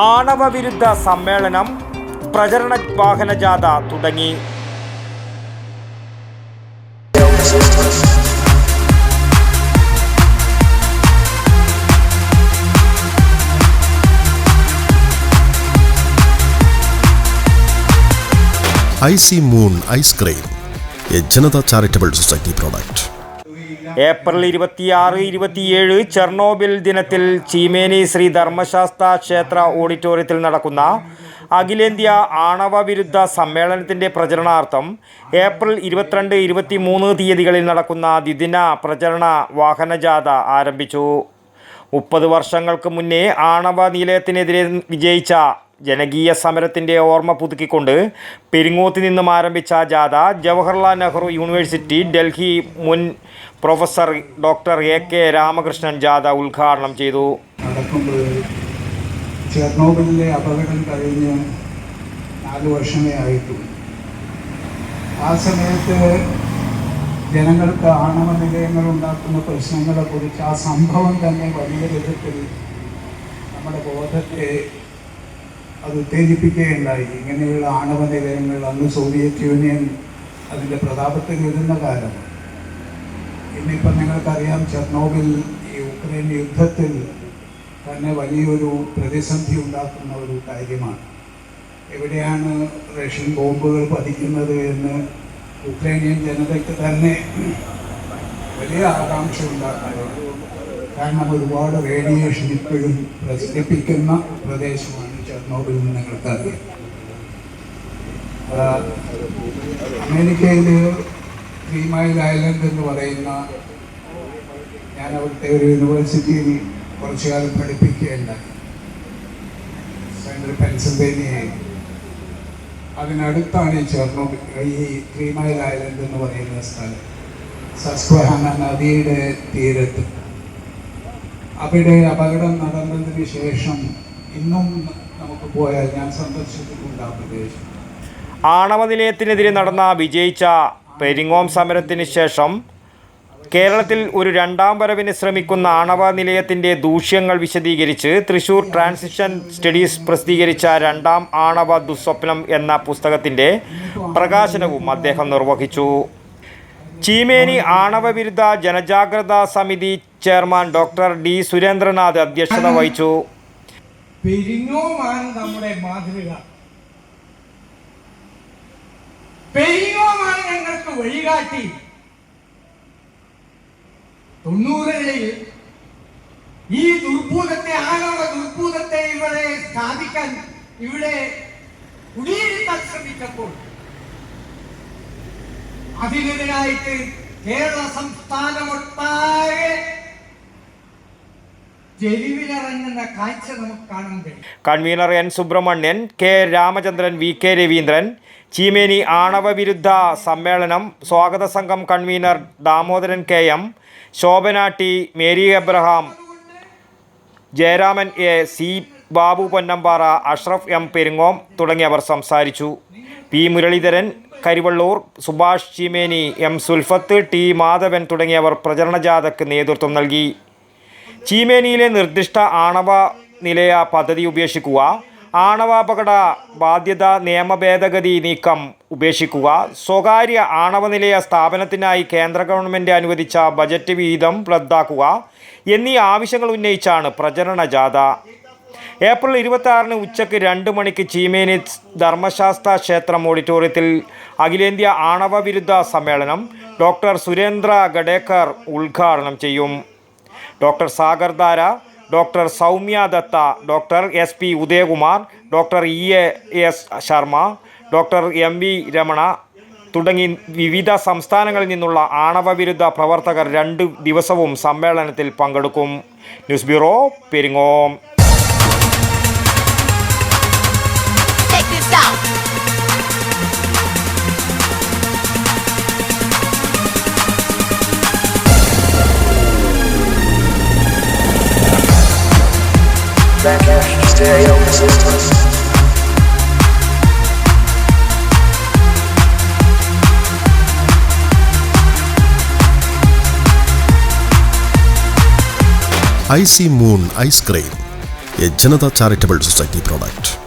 ആണവ വിരുദ്ധ സമ്മേളനം പ്രചരണ വാഹന ജാഥ തുടങ്ങി. C moon ice cream A Janata charitable society product. April ഇരുപത്തിയാറ് ഇരുപത്തിയേഴ് ചെർണോബിൽ ദിനത്തിൽ ചീമേനി ശ്രീ ധർമ്മശാസ്ത്ര ക്ഷേത്ര ഓഡിറ്റോറിയത്തിൽ നടക്കുന്ന അഖിലേന്ത്യാ ആണവ വിരുദ്ധ സമ്മേളനത്തിന്റെ പ്രചരണാർത്ഥം ഏപ്രിൽ ഇരുപത്തിരണ്ട് ഇരുപത്തിമൂന്ന് തീയതികളിൽ നടക്കുന്ന ദ്വിദിന പ്രചരണ വാഹനജാഥ ആരംഭിച്ചു. മുപ്പത് വർഷങ്ങൾക്ക് മുന്നേ ആണവ നിലയത്തിനെതിരെ വിജയിച്ച ജനകീയ സമരത്തിന്റെ ഓർമ്മ പുതുക്കിക്കൊണ്ട് പെരിങ്ങോത്ത് നിന്നും ആരംഭിച്ച ജാഥ ജവഹർലാൽ നെഹ്റു യൂണിവേഴ്സിറ്റി ഡൽഹി മുൻ professor doctor A K Ramakrishnan ജാഥ ഉദ്ഘാടനം ചെയ്തു. ചെർണോബിലിലെ അപകടം കഴിഞ്ഞ് നാല് വർഷമേ ആയിട്ടുള്ളൂ. ആ സമയത്ത് ജനങ്ങൾക്ക് ആണവ നിലയങ്ങൾ ഉണ്ടാക്കുന്ന പ്രശ്നങ്ങളെക്കുറിച്ച് ആ സംഭവം തന്നെ വലിയ വിധത്തിൽ നമ്മുടെ ബോധത്തെ അത് ഉത്തേജിപ്പിക്കുകയുണ്ടായി. ഇങ്ങനെയുള്ള ആണവ നിലയങ്ങൾ അന്ന് സോവിയറ്റ് യൂണിയൻ അതിന്റെ പ്രതാപത്തിൽ വരുന്ന കാലം. ഇന്നിപ്പം നിങ്ങൾക്കറിയാം ചെർണോബിൽ ഈ ഉക്രൈൻ യുദ്ധത്തിൽ തന്നെ വലിയൊരു പ്രതിസന്ധി ഉണ്ടാക്കുന്ന ഒരു കാര്യമാണ്. എവിടെയാണ് റഷ്യൻ ബോംബുകൾ പതിക്കുന്നത് എന്ന് ഉക്രൈനിയൻ ജനതയ്ക്ക് തന്നെ വലിയ ആകാംക്ഷ ഉണ്ടാക്കാറുണ്ട്. കാരണം ഒരുപാട് റേഡിയേഷൻ ഇപ്പോഴും പ്രസരിപ്പിക്കുന്ന പ്രദേശമാണ്. ചെർണോബിൽ നിങ്ങൾക്ക് അമേരിക്കയിലെ ത്രീ മൈൽ ഐലൻഡ് എന്ന് പറയുന്ന ഞാൻ അവിടുത്തെ ഒരു യൂണിവേഴ്സിറ്റിയിൽ കുറച്ചു കാലം പഠിപ്പിക്കുകയുണ്ടായി സെൻട്രൽ പെൻസിൽവേനിയയിൽ. അതിനടുത്താണ് ഈ ചേർന്നോ ഈ ത്രീ മൈൽ ഐലൻഡ് എന്ന് പറയുന്ന സ്ഥലം. സസ്വഹാന നദിയുടെ തീരത്ത്. അവിടെ അപകടം നടന്നതിന് ശേഷം ഇന്നും നമുക്ക് പോയാൽ ഞാൻ സന്ദർശിച്ചിട്ടുണ്ട് ആ പ്രദേശം. ആണവ നിലയത്തിനെതിരെ നടന്ന വിജയിച്ച പെരിങ്ങോം സമരത്തിന് ശേഷം കേരളത്തിൽ ഒരു രണ്ടാം വരവിന് ശ്രമിക്കുന്ന ആണവ നിലയത്തിന്റെ ദൂഷ്യങ്ങൾ വിശദീകരിച്ച് തൃശൂർ ട്രാൻസിഷൻ സ്റ്റഡീസ് പ്രസിദ്ധീകരിച്ച രണ്ടാം ആണവ ദുസ്വപ്നം എന്ന പുസ്തകത്തിന്റെ പ്രകാശനവും അദ്ദേഹം നിർവഹിച്ചു. ചീമേനി ആണവ വിരുദ്ധ ജനജാഗ്രതാ സമിതി ചെയർമാൻ ഡോക്ടർ ഡി സുരേന്ദ്രനാഥ് അധ്യക്ഷത വഹിച്ചു. പെരിങ്ങോമാണ് നമ്മുടെ മാതൃക. പെരിങ്ങോമാണ് ഞങ്ങൾക്ക് വഴികാട്ടി. തൊണ്ണൂറുകളിൽ ഈ ദുർഭൂതത്തെ ആഗോള ദുർഭൂതത്തെ ഇവിടെ സ്ഥാപിക്കാൻ ഇവിടെ കുടിയിരുത്താൻ ശ്രമിച്ചപ്പോൾ അതിനെതിരായിട്ട് കേരള സംസ്ഥാനമൊട്ടാകെ നമുക്ക് കാണാൻ convener N Subrahmanian K Ramachandran V K Raveendran Cheemeni ആണവ വിരുദ്ധ സമ്മേളനം സ്വാഗത സംഘം convener Damodaran K M Shobhana T Mary Abraham Jayaraman A C Babu Ponnampara Ashraf M Perungome തുടങ്ങിയവർ സംസാരിച്ചു. P Muraleedharan Karivellur Subhash Cheemeni M Sulfath T Madhavan തുടങ്ങിയവർ പ്രചരണ ജാഥയ്ക്ക് നേതൃത്വം നൽകി. ചീമേനിയിലെ നിർദ്ദിഷ്ട ആണവ നിലയ പദ്ധതി ഉപേക്ഷിക്കുക. ആണവാപകട ബാധ്യത നിയമ ഭേദഗതി നീക്കം ഉപേക്ഷിക്കുക. സ്വകാര്യ ആണവ നിലയ സ്ഥാപനത്തിനായി കേന്ദ്ര ഗവൺമെന്റ് അനുവദിച്ച ബജറ്റ് വിഹിതം റദ്ദാക്കുക എന്നീ ആവശ്യങ്ങൾ ഉന്നയിച്ചാണ് പ്രചരണ ജാഥ. ഏപ്രിൽ ഇരുപത്തി ആറിന് ഉച്ചയ്ക്ക് രണ്ട് മണിക്ക് ചീമേനി ധർമ്മശാസ്ത്ര ക്ഷേത്രം ഓഡിറ്റോറിയത്തിൽ അഖിലേന്ത്യാ ആണവ വിരുദ്ധ സമ്മേളനം ഡോക്ടർ സുരേന്ദ്ര ഗഡേക്കർ ഉദ്ഘാടനം ചെയ്യും. Doctor Sagar Dhara doctor Soumya Dutta doctor S P Udayakumar doctor E A S Sarma doctor M V Ramana തുടങ്ങി വിവിധ സംസ്ഥാനങ്ങളിൽ നിന്നുള്ള ആണവ വിരുദ്ധ പ്രവർത്തകർ രണ്ട് ദിവസവും സമ്മേളനത്തിൽ പങ്കെടുക്കും. News bureau Peringome. Ice stereo Moon Ice Cream, a Janata Charitable Society product.